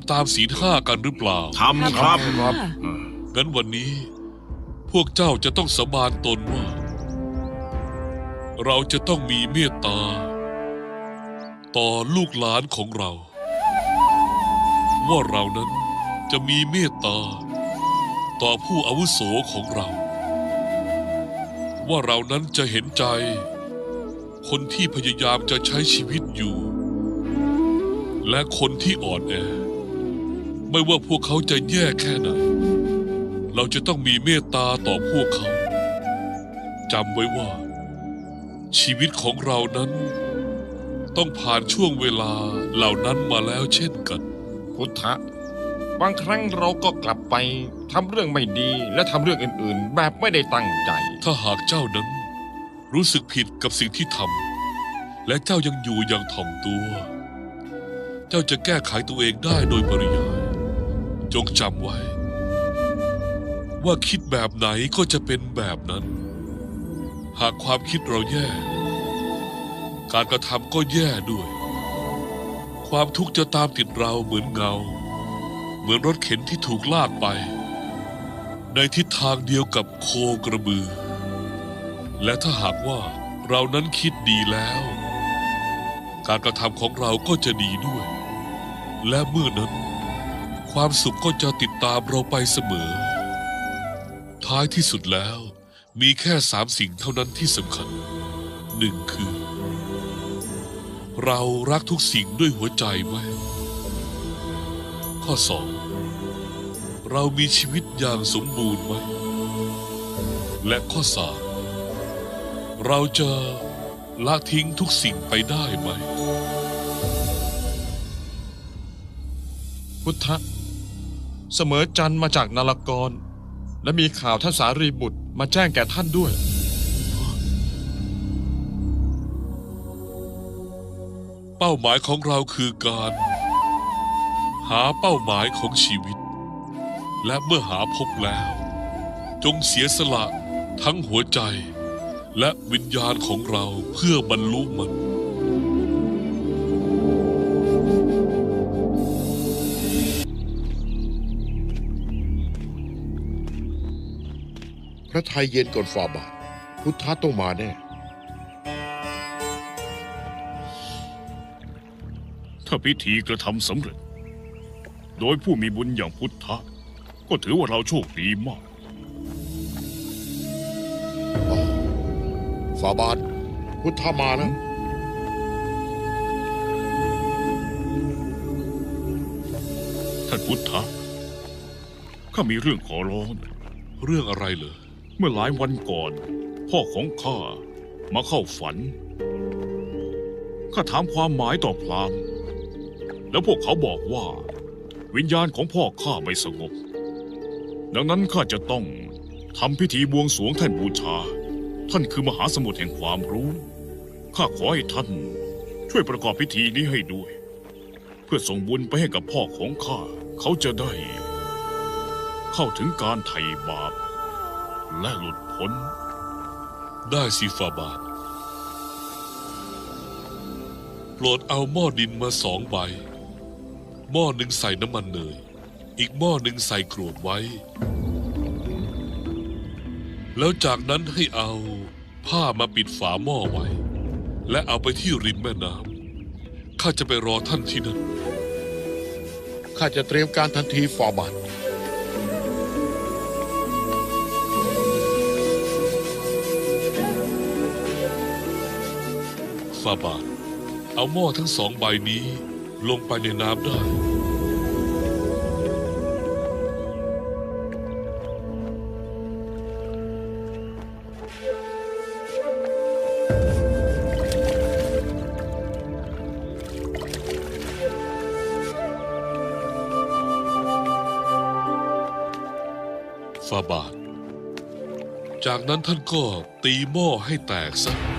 ำตามศีลห้ากันหรือเปล่า ทำครับ ครับ งั้นวันนี้ พวกเจ้าจะต้องสาบานตนว่า เราจะต้องมีเมตตา ต่อลูกหลานของเรา ว่าเรานั้นจะมีเมตตา ต่อผู้อาวุโสของเรา ว่าเรานั้นจะเห็นใจ คนที่พยายามจะใช้ชีวิตอยู่ และคนที่อ่อนแอ ไม่ว่าพวกเขาจะแย่แค่ไหน เราจะต้องมีเมตตาต่อพวกเขาจำไว้ว่า ชีวิตของเรานั้น ต้องผ่านช่วงเวลาเหล่านั้นมาแล้วเช่นกัน พุทธะ บางครั้งเราก็กลับไปทำเรื่องไม่ดีและทำเรื่องอื่นๆ แบบไม่ได้ตั้งใจ ถ้าหากเจ้านั้น รู้สึกผิดกับสิ่งที่ทำและเจ้ายังอยู่อย่างถ่อมตัว เจ้าจะแก้ไขตัวเองได้โดยปริยาย จงจำไว้ ว่าคิดแบบไหนก็จะเป็นแบบนั้น หากความคิดเราแย่ การกระทำก็แย่ด้วย ความทุกข์จะตามติดเราเหมือนเงา เหมือนรถเข็นที่ถูกลากไป ในทิศทางเดียวกับโคกระบือ และถ้าหากว่าเรานั้นคิดดีแล้ว การกระทำของเราก็จะดีด้วย และเมื่อนั้น ความสุขก็จะติดตามเราไปเสมอ ท้ายที่สุดแล้ว มีแค่สามสิ่งเท่านั้นที่สำคัญหนึ่งคือ เรารักทุกสิ่งด้วยหัวใจไหมข้อสองเรามีชีวิตอย่างสมบูรณ์ไหม และข้อสามเราจะละทิ้งทุกสิ่งไปได้ไหม พุทธะ เสมอจันมาจากนารกร และมีข่าวท่านสารีบุตรมาแจ้งแก่ท่านด้วย เป้าหมายของเราคือการ หาเป้าหมายของชีวิต และเมื่อหาพบแล้ว จงเสียสละทั้งหัวใจ และวิญญาณของเราเพื่อบรรลุมัน พระไทยเย็นก่อนฝ่าบาท พุทธะต้องมาแน่ ถ้าพิธีกระทำสำเร็จ โดยผู้มีบุญอย่างพุทธะ ก็ถือว่าเราโชคดีมากฝ่าบาท พุทธะมาแล้วท่านพุทธะข้ามีเรื่องขอร้อง เรื่องอะไรเหรอ เมื่อหลายวันก่อน พ่อของข้ามาเข้าฝัน ข้าถามความหมายต่อพรามแล้วพวกเขาบอกว่า วิญญาณของพ่อข้าไม่สงบ ดังนั้นข้าจะต้องทำพิธีบวงสรวงท่านบูชา ท่านคือมหาสมุทรแห่งความรู้ ข้าขอให้ท่านช่วยประกอบพิธีนี้ให้ด้วย เพื่อส่งบุญไปให้กับพ่อของข้า เขาจะได้ เข้าถึงการไถ่บาป และหลุดพ้น ได้สิฟาบาทโปรดเอาหม้อดินมาสองใบ หม้อหนึ่งใส่น้ำมันเนย อีกหม้อหนึ่งใส่กรวดไว้ แล้วจากนั้นให้เอาผ้ามาปิดฝาหม้อไว้ และเอาไปที่ริมแม่น้ำข้าจะไปรอท่านที่นั่นข้าจะเตรียมการทันทีฝ่าบา ฟาบาทเอาหม้อทั้งสองใบนี้ลงไปในน้ำได้ ฟาบาท จากนั้นท่านก็ตีหม้อให้แตกซะ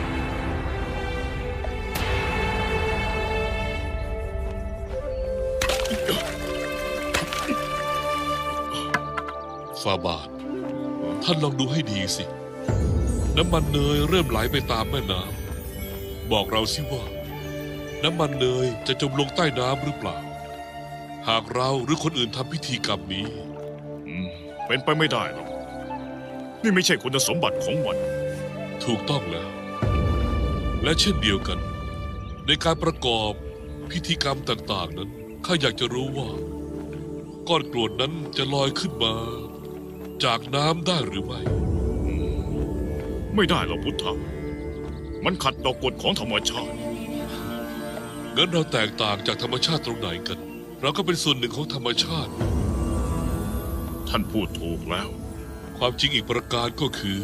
ฟาบาท ท่านลองดูให้ดีสิ น้ำมันเนยเริ่มไหลไปตามแม่น้ำบอกเราสิว่า น้ำมันเนยจะจมลงใต้น้ำหรือเปล่า หากเราหรือคนอื่นทำพิธีกรรมนี้อืมเป็นไปไม่ได้หรอก นี่ไม่ใช่คุณสมบัติของมัน ถูกต้องแล้ว และเช่นเดียวกัน ในการประกอบพิธีกรรมต่าง ๆ นั้นข้าอยากจะรู้ว่า ก้อนกรวดนั้นจะลอยขึ้นมา จากน้ำได้หรือไม่ ไม่ได้หรอกพุทธะมันขัดต่อกฎของธรรมชาติ งั้นเราแตกต่างจากธรรมชาติตรงไหนกัน เราก็เป็นส่วนหนึ่งของธรรมชาติ ท่านพูดถูกแล้ว ความจริงอีกประการก็คือ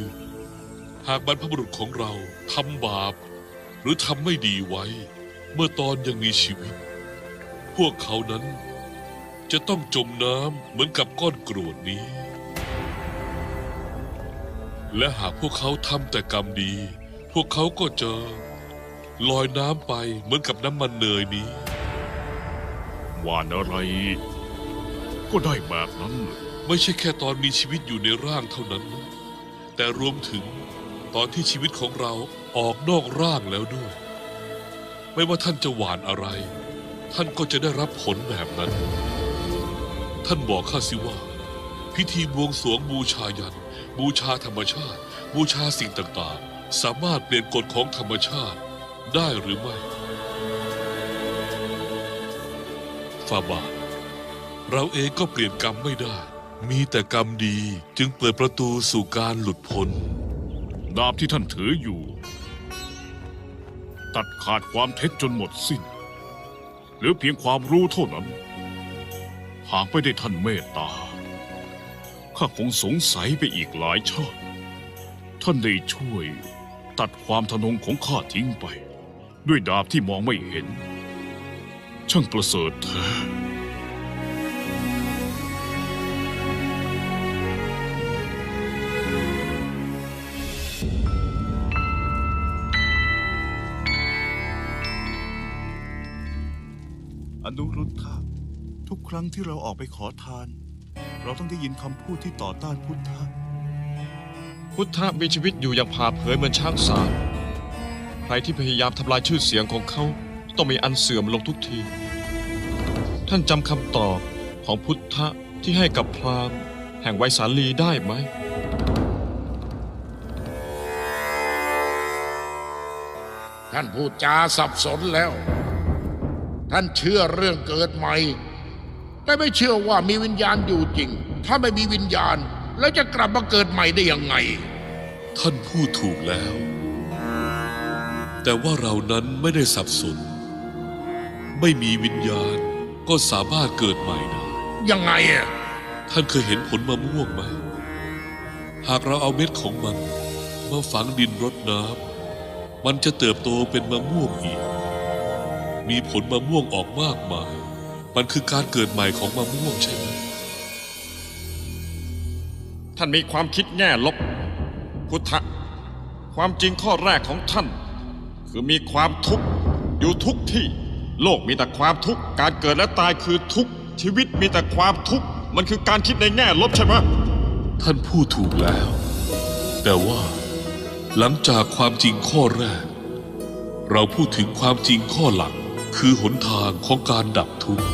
หากบรรพบุรุษของเราทำบาป หรือทำไม่ดีไว้ เมื่อตอนยังมีชีวิต พวกเขานั้นจะต้องจมน้ำเหมือนกับก้อนกรวดนี้ และหากพวกเขาทำแต่กรรมดี พวกเขาก็จะลอยน้ำไปเหมือนกับน้ำมันเนยนี้วานอะไร ก็ได้แบบนั้น ไม่ใช่แค่ตอนมีชีวิตอยู่ในร่างเท่านั้นนะแต่รวมถึงตอนที่ชีวิตของเราออกนอกร่างแล้วด้วย ไม่ว่าท่านจะหวานอะไร ท่านก็จะได้รับผลแบบนั้น ท่านบอกข้าสิว่า พิธีบวงสรวงบูชายัน บูชาธรรมชาติ บูชาสิ่งต่างๆ สามารถเปลี่ยนกฎของธรรมชาติได้หรือไม่ฟาบาเราเองก็เปลี่ยนกรรมไม่ได้ มีแต่กรรมดีจึงเปิดประตูสู่การหลุดพ้น ดาบที่ท่านถืออยู่ ตัดขาดความเท็จจนหมดสิ้นหลือเพียงความรู้เท่านั้น หากไม่ได้ท่านเมตตา ข้าคงสงสัยไปอีกหลายชาติ ท่านได้ช่วยตัดความทะนงของข้าทิ้งไป ด้วยดาบที่มองไม่เห็น ช่างประเสริฐแท้อนุรุทธะทุกครั้งที่เราออกไปขอทาน เราต้องได้ยินคำพูดที่ต่อต้านพุทธะ พุทธมีชีวิตอยู่อย่างผาเผยเหมือนช้างสารใครที่พยายามทำลายชื่อเสียงของเขาต้องมีอันเสื่อมลงทุกที ท่านจำคำตอบของพุทธที่ให้กับพราหมณ์แห่งไวสาลีได้ไหม ท่านพูดจาสับสนแล้ว ท่านเชื่อเรื่องเกิดใหม่ แต่ไม่เชื่อว่ามีวิญญาณอยู่จริง ถ้าไม่มีวิญญาณ แล้วจะกลับมาเกิดใหม่ได้ยังไง ท่านพูดถูกแล้ว แต่ว่าเรานั้นไม่ได้สับสน ไม่มีวิญญาณก็สามารถเกิดใหม่ได้ยังไงอะท่านเคยเห็นผลมะม่วงไหม หากเราเอาเม็ดของมันมาฝังดินรดน้ำมันจะเติบโตเป็นมะม่วงอีก มีผลมะม่วงออกมากมาย มันคือการเกิดใหม่ของมะม่วงใช่ไหม ท่านมีความคิดแง่ลบ พุทธะ ความจริงข้อแรกของท่าน คือมีความทุกข์อยู่ทุกที่ โลกมีแต่ความทุกข์ การเกิดและตายคือทุกข์ ชีวิตมีแต่ความทุกข์ มันคือการคิดในแง่ลบใช่ไหม ท่านพูดถูกแล้ว แต่ว่า หลังจากความจริงข้อแรก เราพูดถึงความจริงข้อหลัง คือหนทางของการดับทุกข์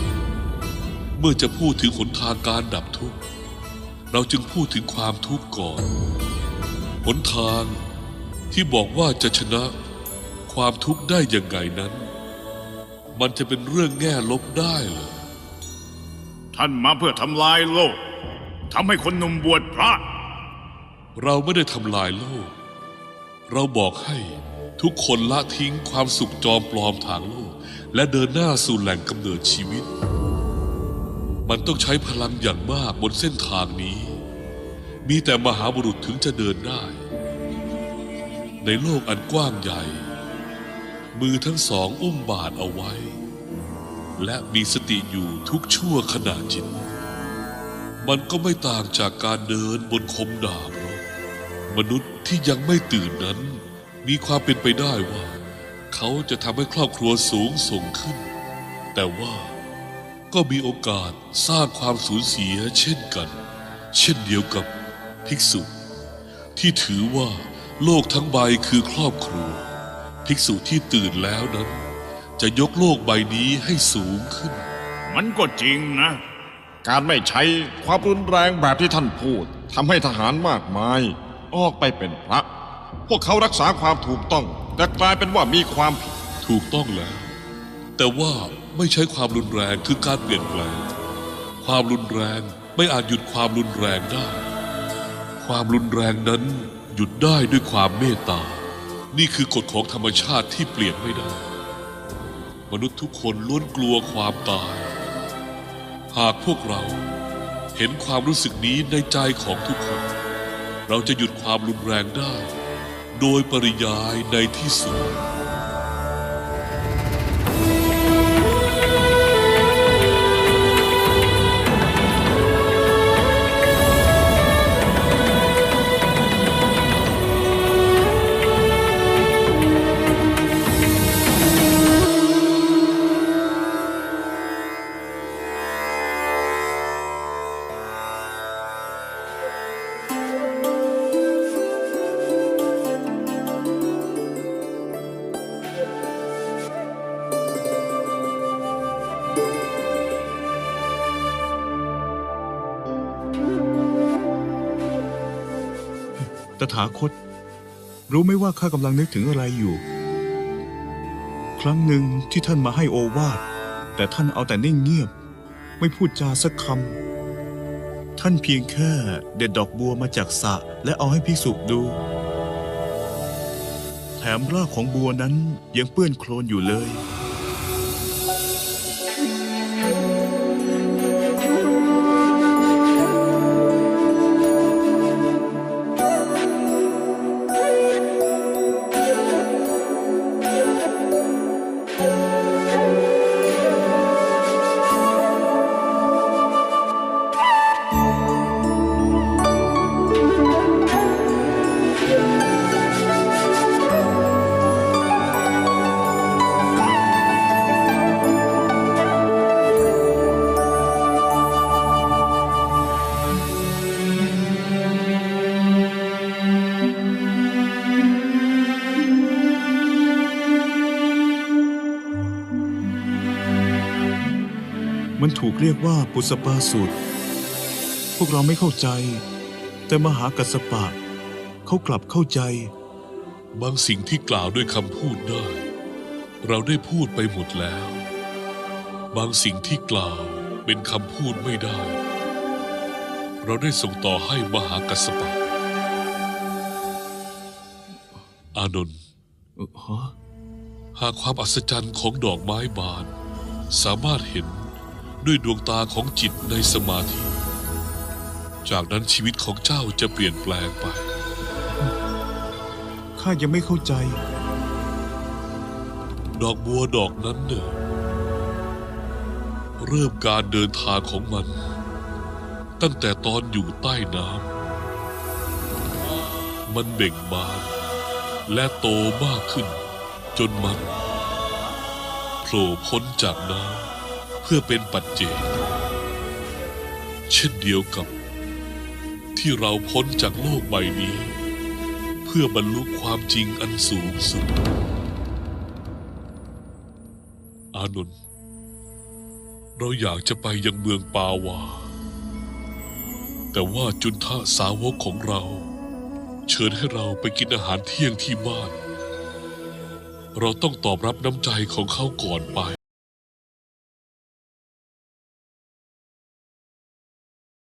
เมื่อจะพูดถึงหนทางการดับทุกข์ เราจึงพูดถึงความทุกข์ก่อน หนทางที่บอกว่าจะชนะความทุกข์ได้ยังไงนั้น มันจะเป็นเรื่องแง่ลบได้เหรอท่านมาเพื่อทำลายโลกทำให้คนหนุ่มบวชพระ เราไม่ได้ทำลายโลก เราบอกให้ทุกคนละทิ้งความสุขจอมปลอมทางโลก และเดินหน้าสู่แหล่งกำเนิดชีวิต มันต้องใช้พลังอย่างมากบนเส้นทางนี้ มีแต่มหาบุรุษถึงจะเดินได้ ในโลกอันกว้างใหญ่ มือทั้งสองอุ้มบาทเอาไว้ และมีสติอยู่ทุกชั่วขณะจิต มันก็ไม่ต่างจากการเดินบนคมดาบหรอกมนุษย์ที่ยังไม่ตื่นนั้น มีความเป็นไปได้ว่า เขาจะทำให้ครอบครัวสูงส่งขึ้น แต่ว่าก็มีโอกาสสร้างความสูญเสียเช่นกัน เช่นเดียวกับภิกษุ ที่ถือว่าโลกทั้งใบคือครอบครัว ภิกษุที่ตื่นแล้วนั้น จะยกโลกใบนี้ให้สูงขึ้นอมันก็จริงนะ การไม่ใช้ความรุนแรงแบบที่ท่านพูดทำให้ทหารมากมาย ออกไปเป็นพระ พวกเขารักษาความถูกต้อง แต่กลายเป็นว่ามีความผิด ถูกต้องแล้ว แต่ว่าไม่ใช้ความรุนแรงคือการเปลี่ยนแปลง ความรุนแรงไม่อาจหยุดความรุนแรงได้ ความรุนแรงนั้นหยุดได้ด้วยความเมตตา นี่คือกฎของธรรมชาติที่เปลี่ยนไม่ได้ มนุษย์ทุกคนล้วนกลัวความตาย หากพวกเราเห็นความรู้สึกนี้ในใจของทุกคน เราจะหยุดความรุนแรงได้ โดยปริยายในที่สุด ตถาคต รู้ไหมว่าข้ากำลังนึกถึงอะไรอยู่ ครั้งหนึ่งที่ท่านมาให้โอวาท แต่ท่านเอาแต่นิ่งเงียบ ไม่พูดจาสักคำ ท่านเพียงแค่เด็ดดอกบัวมาจากสระและเอาให้ภิกษุดู แถมรากของบัวนั้นยังเปื้อนโคลนอยู่เลย ถูกเรียกว่าปุสปาสูตร พวกเราไม่เข้าใจ แต่มหากัสสปะ เขากลับเข้าใจ บางสิ่งที่กล่าวด้วยคำพูดได้ เราได้พูดไปหมดแล้ว บางสิ่งที่กล่าวเป็นคำพูดไม่ได้ เราได้ส่งต่อให้มหากัสสปะ อานนท์เอ่อฮะหากความอัศจรรย์ของดอกไม้บาน สามารถเห็น ด้วยดวงตาของจิตในสมาธิ จากนั้นชีวิตของเจ้าจะเปลี่ยนแปลงไป ข้ายังไม่เข้าใจ ดอกบัวดอกนั้นเน่ะเริ่มการเดินทางของมัน ตั้งแต่ตอนอยู่ใต้น้ำ มันเบ่งบาน และโตมากขึ้น จนมันโผล่พ้นจากน้ำ เพื่อเป็นปัจเจกเช่นเดียวกับ ที่เราพ้นจากโลกใบนี้ เพื่อบรรลุความจริงอันสูงสุด อานนท์เราอยากจะไปยังเมืองปาวา แต่ว่าจุนทะสาวกของเรา เชิญให้เราไปกินอาหารเที่ยงที่บ้าน เราต้องตอบรับน้ำใจของเขาก่อนไป